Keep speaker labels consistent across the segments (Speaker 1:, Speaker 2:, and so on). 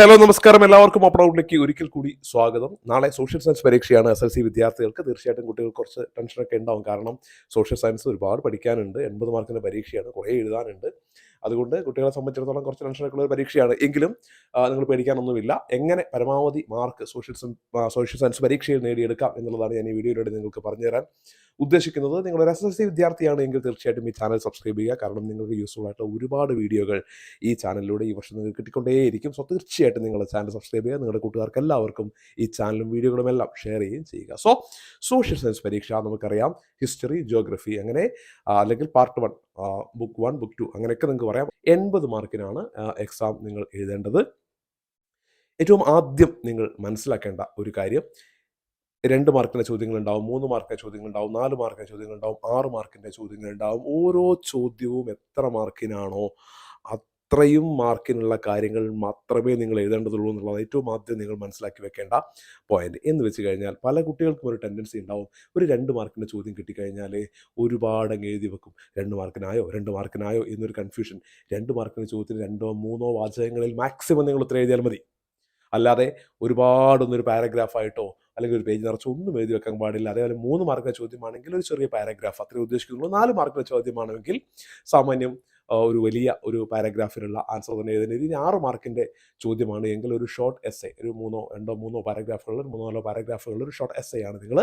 Speaker 1: Hello നമസ്കാരം. എല്ലാവർക്കും അപ്രൗണ്ടിലേക്ക് ഒരിക്കൽ കൂടി സ്വാഗതം. നാളെ സോഷ്യൽ സയൻസ് പരീക്ഷയാണ് എസ് എൽ സി വിദ്യാർത്ഥികൾക്ക്. തീർച്ചയായിട്ടും കുട്ടികൾ കുറച്ച് ടെൻഷനൊക്കെ ഉണ്ടാവും. കാരണം സോഷ്യൽ സയൻസ് ഒരുപാട് പഠിക്കാനുണ്ട്. എൺപത് മാർക്കിന്റെ പരീക്ഷയാണ്. കുറേ എഴുതാനുണ്ട്. അതുകൊണ്ട് കുട്ടികളെ സംബന്ധിച്ചിടത്തോളം കുറച്ച് ടെൻഷനൊക്കെ ഉള്ള പരീക്ഷയാണ്. എങ്കിലും നിങ്ങൾ പേടിക്കാനൊന്നുമില്ല. എങ്ങനെ പരമാവധി മാർക്ക് സോഷ്യൽ സോഷ്യൽ സയൻസ് പരീക്ഷയിൽ നേടിയെടുക്കാം എന്നുള്ളതാണ് ഞാൻ ഈ വീഡിയോയിലൂടെ നിങ്ങൾക്ക് പറഞ്ഞുതരാൻ ഉദ്ദേശിക്കുന്നത് നിങ്ങൾ ഒരു എസ് എസ് സി വിദ്യാർത്ഥിയാണ് എങ്കിൽ തീർച്ചയായിട്ടും ഈ ചാനൽ സബ്സ്ക്രൈബ് ചെയ്യുക. കാരണം നിങ്ങൾക്ക് യൂസ്ഫുൾ ആയിട്ടുള്ള ഒരുപാട് വീഡിയോകൾ ഈ ചാനലിലൂടെ ഈ വർഷം നിങ്ങൾക്ക് കിട്ടിക്കൊണ്ടേയിരിക്കും. സോ തീർച്ചയായിട്ടും നിങ്ങൾ ചാനൽ സബ്സ്ക്രൈബ് ചെയ്യുക. നിങ്ങളുടെ കൂട്ടുകാർക്ക് എല്ലാവർക്കും ഈ ചാനലും വീഡിയോകളും എല്ലാം ഷെയർ ചെയ്യുകയും ചെയ്യുക. സോ സോഷ്യൽ സയൻസ് പരീക്ഷ നമുക്കറിയാം. ഹിസ്റ്ററി ജോഗ്രഫി അങ്ങനെ അല്ലെങ്കിൽ part one book one book two അങ്ങനെയൊക്കെ നിങ്ങൾക്ക് പറയാം. എൺപത് മാർക്കിനാണ് എക്സാം നിങ്ങൾ എഴുതേണ്ടത്. ഏറ്റവും ആദ്യം നിങ്ങൾ മനസ്സിലാക്കേണ്ട ഒരു കാര്യം രണ്ട് മാർക്കിന്റെ ചോദ്യങ്ങൾ ഉണ്ടാവും മൂന്ന് മാർക്കിന്റെ ചോദ്യങ്ങൾ ഉണ്ടാവും നാല് മാർക്കിന്റെ ചോദ്യങ്ങൾ ഉണ്ടാവും ആറ് മാർക്കിന്റെ ചോദ്യങ്ങൾ ഉണ്ടാവും ഓരോ ചോദ്യവും എത്ര മാർക്കിനാണോ അത്രയും മാർക്കിനുള്ള കാര്യങ്ങൾ മാത്രമേ നിങ്ങൾ എഴുതേണ്ടതുള്ളൂ എന്നുള്ളത് ഏറ്റവും ആദ്യം നിങ്ങൾ മനസ്സിലാക്കി വെക്കേണ്ട പോയിന്റ് എന്ന് വെച്ച് കഴിഞ്ഞാൽ പല കുട്ടികൾക്കും ഒരു ടെൻഡൻസി ഉണ്ടാവും. ഒരു രണ്ട് മാർക്കിന്റെ ചോദ്യം കിട്ടിക്കഴിഞ്ഞാൽ ഒരുപാട് അങ്ങ് എഴുതി വെക്കും. രണ്ട് മാർക്കിനായോ രണ്ട് മാർക്കിനായോ എന്നൊരു കൺഫ്യൂഷൻ രണ്ട് മാർക്കിന്റെ ചോദ്യത്തിന് രണ്ടോ മൂന്നോ വാചകങ്ങളിൽ മാക്സിമം നിങ്ങൾ ഉത്തരം എഴുതിയാൽ മതി. അല്ലാതെ ഒരുപാടൊന്നൊരു പാരഗ്രാഫായിട്ടോ അല്ലെങ്കിൽ ഒരു പേജ് നിറച്ച് ഒന്നും എഴുതി വെക്കാൻ പാടില്ല. അതേപോലെ മൂന്ന് മാർക്കിന്റെ ചോദ്യമാണെങ്കിൽ ഒരു ചെറിയ പാരഗ്രാഫ് അത്രയും ഉദ്ദേശിക്കുന്നുള്ളൂ. നാല് മാർക്കിന്റെ ചോദ്യമാണെങ്കിൽ സാമാന്യം ഒരു വലിയ ഒരു പാരഗ്രാഫിനുള്ള ആൻസർ തന്നെ എഴുതുന്നത് ഇനി ആറ് മാർക്കിന്റെ ചോദ്യമാണ് എങ്കിൽ ഒരു ഷോർട്ട് എസ് ഒരു മൂന്നോ രണ്ടോ മൂന്നോ പാരഗ്രാഫുള്ള മൂന്നോ നാലോ പാരഗ്രാഫുള്ള ഒരു ഷോർട്ട് എസ് ആണ് നിങ്ങൾ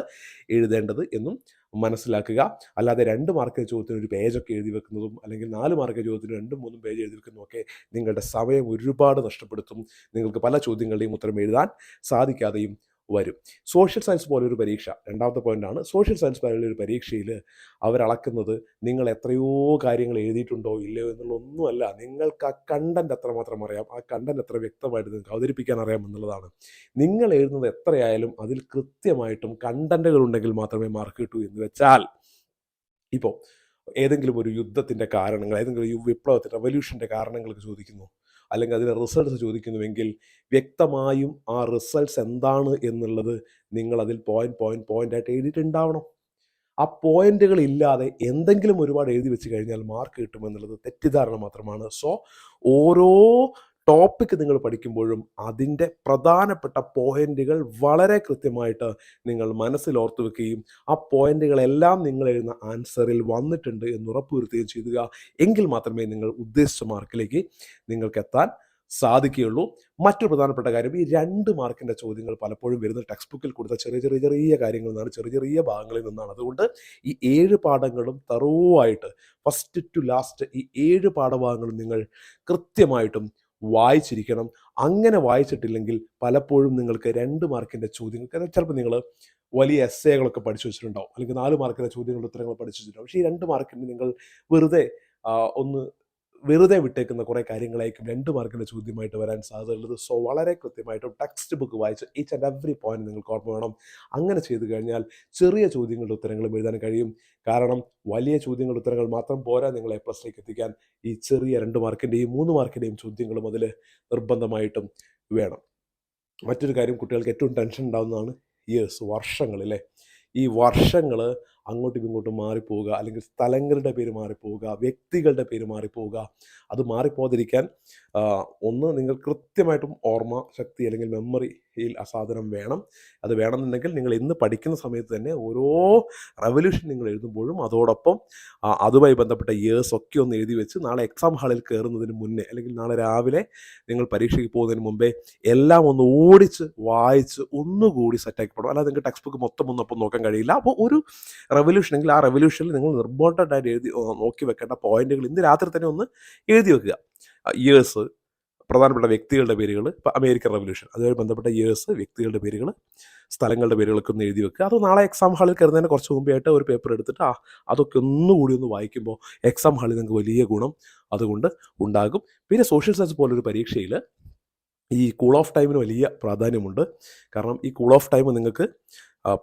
Speaker 1: എഴുതേണ്ടത് എന്നും മനസ്സിലാക്കുക. അല്ലാതെ രണ്ട് മാർക്കിന്റെ ചോദ്യത്തിന് ഒരു പേജൊക്കെ എഴുതി വെക്കുന്നതും അല്ലെങ്കിൽ നാല് മാർക്കിന്റെ ചോദ്യത്തിന് രണ്ടും മൂന്നും പേജ് എഴുതി വെക്കുന്നതൊക്കെ നിങ്ങളുടെ സമയം ഒരുപാട് നഷ്ടപ്പെടുത്തും. നിങ്ങൾക്ക് പല ചോദ്യങ്ങളുടെയും ഉത്തരം എഴുതാൻ സാധിക്കാതെയും വരും. സോഷ്യൽ സയൻസ് പോലെ ഒരു പരീക്ഷ. രണ്ടാമത്തെ പോയിന്റാണ് സോഷ്യൽ സയൻസ് പോലുള്ള ഒരു പരീക്ഷയിൽ അവരളക്കുന്നത് നിങ്ങൾ എത്രയോ കാര്യങ്ങൾ എഴുതിയിട്ടുണ്ടോ ഇല്ലയോ എന്നുള്ളൊന്നുമല്ല. നിങ്ങൾക്ക് ആ എത്ര എത്രമാത്രം അറിയാം ആ കണ്ടന്റ് എത്ര വ്യക്തമായിട്ട് നിങ്ങൾക്ക് അവതരിപ്പിക്കാൻ അറിയാം എന്നുള്ളതാണ്. നിങ്ങൾ എഴുതുന്നത് എത്രയായാലും അതിൽ കൃത്യമായിട്ടും കണ്ടന്റുകൾ ഉണ്ടെങ്കിൽ മാത്രമേ മാർക്ക് കിട്ടൂ എന്ന് വെച്ചാൽ ഇപ്പോൾ ഏതെങ്കിലും ഒരു യുദ്ധത്തിന്റെ കാരണങ്ങൾ ഏതെങ്കിലും ഒരു വിപ്ലവത്തിന്റെ റവല്യൂഷന്റെ കാരണങ്ങൾക്ക് ചോദിക്കുന്നു. അല്ലെങ്കിൽ അതിന്റെ റിസൾട്ട്സ് ചോദിക്കുന്നുവെങ്കിൽ വ്യക്തമായും ആ റിസൾട്ട്സ് എന്താണ് എന്നുള്ളത് നിങ്ങൾ അതിൽ പോയിന്റ് പോയിന്റ് പോയിന്റ് ആയിട്ട് എഴുതിയിട്ടുണ്ടാവണം. ആ പോയിന്റുകൾ ഇല്ലാതെ എന്തെങ്കിലും ഒരുപാട് എഴുതി വെച്ച് കഴിഞ്ഞാൽ മാർക്ക് കിട്ടുമെന്നുള്ളത് തെറ്റിദ്ധാരണ മാത്രമാണ്. സോ ഓരോ ടോപ്പിക്ക് നിങ്ങൾ പഠിക്കുമ്പോഴും അതിന്റെ പ്രധാനപ്പെട്ട പോയിന്റുകൾ വളരെ കൃത്യമായിട്ട് നിങ്ങൾ മനസ്സിൽ ഓർത്തു വെക്കുകയും ആ പോയിന്റുകളെല്ലാം നിങ്ങൾ എഴുതുന്ന ആൻസറിൽ വന്നിട്ടുണ്ട് എന്ന് ഉറപ്പുവരുത്തുകയും ചെയ്യുക. എങ്കിൽ മാത്രമേ നിങ്ങൾ ഉദ്ദേശിച്ച മാർക്കിലേക്ക് നിങ്ങൾക്ക് എത്താൻ സാധിക്കുകയുള്ളൂ. മറ്റൊരു പ്രധാനപ്പെട്ട കാര്യം ഈ രണ്ട് മാർക്കിന്റെ ചോദ്യങ്ങൾ പലപ്പോഴും വരുന്ന ടെക്സ്റ്റ് ബുക്കിൽ കൊടുത്ത ചെറിയ ചെറിയ ചെറിയ കാര്യങ്ങളിൽ നിന്നാണ് ചെറിയ ചെറിയ ഭാഗങ്ങളിൽ നിന്നാണ്. അതുകൊണ്ട് ഈ ഏഴ് പാഠങ്ങളും തറവായിട്ട് ഫസ്റ്റ് ടു ലാസ്റ്റ് ഈ ഏഴ് പാഠഭാഗങ്ങളും നിങ്ങൾ കൃത്യമായിട്ടും വായിച്ചിരിക്കണം. അങ്ങനെ വായിച്ചിട്ടില്ലെങ്കിൽ പലപ്പോഴും നിങ്ങൾക്ക് രണ്ട് മാർക്കിന്റെ ചോദ്യങ്ങൾ ചിലപ്പോൾ നിങ്ങൾ വലിയ എസ് എകളൊക്കെ പഠിച്ചു വെച്ചിട്ടുണ്ടാവും. അല്ലെങ്കിൽ നാല് മാർക്കിന്റെ ചോദ്യങ്ങളുടെ ഉത്തരങ്ങൾ പഠിച്ചു വെച്ചിട്ടുണ്ടാവും. പക്ഷേ ഈ രണ്ട് മാർക്കിന് നിങ്ങൾ വെറുതെ ഒന്ന് വെറുതെ വിട്ടേക്കുന്ന കുറേ കാര്യങ്ങളായിരിക്കും രണ്ട് മാർക്കിന്റെ ചോദ്യമായിട്ട് വരാൻ സാധ്യതയുള്ളത്. സോ വളരെ കൃത്യമായിട്ടും ടെക്സ്റ്റ് ബുക്ക് വായിച്ച് ഈച്ച് ആൻഡ് എവറി പോയിന്റ് നിങ്ങൾക്ക് ഓർമ്മ വേണം. അങ്ങനെ ചെയ്തു കഴിഞ്ഞാൽ ചെറിയ ചോദ്യങ്ങളുടെ ഉത്തരങ്ങളും എഴുതാൻ കഴിയും. കാരണം വലിയ ചോദ്യങ്ങളുടെ ഉത്തരങ്ങൾ മാത്രം പോരാ നിങ്ങളെ പ്ലസിലേക്ക് എത്തിക്കാൻ. ഈ ചെറിയ രണ്ട് മാർക്കിന്റെയും മൂന്ന് മാർക്കിന്റെയും ചോദ്യങ്ങളും അതിൽ നിർബന്ധമായിട്ടും വേണം. മറ്റൊരു കാര്യം കുട്ടികൾക്ക് ഏറ്റവും ടെൻഷൻ ഉണ്ടാകുന്നതാണ് ഇയേഴ്സ് വർഷങ്ങളിലെ ഈ വർഷങ്ങൾ അങ്ങോട്ടും ഇങ്ങോട്ടും മാറിപ്പോവുക അല്ലെങ്കിൽ സ്ഥലങ്ങളുടെ പേര് മാറിപ്പോവുക വ്യക്തികളുടെ പേര് മാറിപ്പോവുക അത് മാറിപ്പോകാതിരിക്കാൻ ഒന്ന് നിങ്ങൾ കൃത്യമായിട്ടും ഓർമ്മ ശക്തി അല്ലെങ്കിൽ മെമ്മറിയിൽ ആ സാധനം വേണം. അത് വേണമെന്നുണ്ടെങ്കിൽ നിങ്ങൾ ഇന്ന് പഠിക്കുന്ന സമയത്ത് തന്നെ ഓരോ റെവല്യൂഷൻ നിങ്ങൾ എഴുതുമ്പോഴും അതോടൊപ്പം അതുമായി ബന്ധപ്പെട്ട ഇയേഴ്സ് ഒക്കെ ഒന്ന് എഴുതി വെച്ച് നാളെ എക്സാം ഹാളിൽ കയറുന്നതിന് മുന്നേ അല്ലെങ്കിൽ നാളെ രാവിലെ നിങ്ങൾ പരീക്ഷയ്ക്ക് പോകുന്നതിന് മുമ്പേ എല്ലാം ഒന്ന് ഓടിച്ച് വായിച്ച് ഒന്നുകൂടി സെറ്റാക്കി പോകണം അല്ലാതെ നിങ്ങൾക്ക് ടെക്സ്റ്റ് ബുക്ക് മൊത്തം ഒന്നും അപ്പം നോക്കാൻ കഴിയില്ല. അപ്പോൾ ഒരു റെവല്യൂഷൻ എങ്കിൽ ആ റെവല്യൂഷനിൽ നിങ്ങൾ നിർബന്ധമായിട്ട് എഴുതി നോക്കി വെക്കേണ്ട പോയിന്റുകൾ ഇന്ന് രാത്രി തന്നെ ഒന്ന് എഴുതി വെക്കുക. ഇയേഴ്സ് പ്രധാനപ്പെട്ട വ്യക്തികളുടെ പേരുകൾ ഇപ്പോൾ അമേരിക്കൻ റെവല്യൂഷൻ അതുമായി ബന്ധപ്പെട്ട ഇയേഴ്സ് വ്യക്തികളുടെ പേരുകൾ സ്ഥലങ്ങളുടെ പേരുകളൊക്കെ ഒന്ന് എഴുതി വെക്കുക. അത് നാളെ എക്സാം ഹാളിൽ കയറുന്നതിന് കുറച്ച് മുമ്പായിട്ട് ഒരു പേപ്പർ എടുത്തിട്ട് ആ അതൊക്കെ ഒന്നുകൂടി ഒന്ന് വായിക്കുമ്പോൾ എക്സാം ഹാളിൽ നിങ്ങൾക്ക് വലിയ ഗുണം അതുകൊണ്ട് ഉണ്ടാകും. പിന്നെ സോഷ്യൽ സയൻസ് പോലൊരു പരീക്ഷയിൽ ഈ കൂൾ ഓഫ് ടൈമിന് വലിയ പ്രാധാന്യമുണ്ട്. കാരണം ഈ കൂൾ ഓഫ് ടൈം നിങ്ങൾക്ക്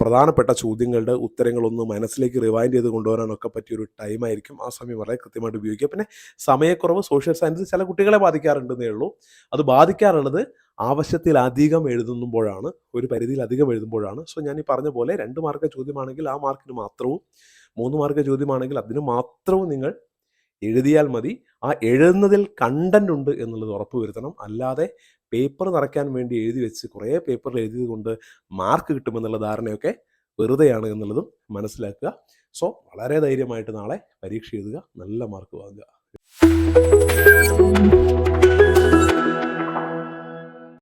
Speaker 1: പ്രധാനപ്പെട്ട ചോദ്യങ്ങളുടെ ഉത്തരങ്ങളൊന്ന് മനസ്സിലേക്ക് റിവൈൻഡ് ചെയ്ത് കൊണ്ടുവരാനൊക്കെ പറ്റിയൊരു ടൈമായിരിക്കും ആ സമയം വളരെ കൃത്യമായിട്ട് ഉപയോഗിക്കുക. പിന്നെ സമയക്കുറവ് സോഷ്യൽ സയൻസ് ചില കുട്ടികളെ ബാധിക്കാറുണ്ടെന്നേ ഉള്ളൂ. അത് ബാധിക്കാറുള്ളത് ആവശ്യത്തിലധികം എഴുതുമ്പോഴാണ് ഒരു പരിധിയിൽ അധികം എഴുതുമ്പോഴാണ്. സോ ഞാൻ ഈ പറഞ്ഞ പോലെ രണ്ട് മാർക്ക് ചോദ്യമാണെങ്കിൽ ആ മാർക്കിന് മാത്രവും മൂന്ന് മാർക്ക് ചോദ്യമാണെങ്കിൽ അതിന് മാത്രവും നിങ്ങൾ എഴുതിയാൽ മതി. ആ എഴുതുന്നതിൽ കണ്ടന്റ് ഉണ്ട് എന്നുള്ളത് ഉറപ്പുവരുത്തണം. അല്ലാതെ പേപ്പർ നിറയ്ക്കാൻ വേണ്ടി എഴുതി വെച്ച് കുറേ പേപ്പറിൽ എഴുതിയത് കൊണ്ട് മാർക്ക് കിട്ടുമെന്നുള്ള ധാരണയൊക്കെ വെറുതെയാണ് എന്നുള്ളതും മനസ്സിലാക്കുക. സോ വളരെ ധൈര്യമായിട്ട് നാളെ പരീക്ഷ എഴുതുക. നല്ല മാർക്ക് വാങ്ങുക.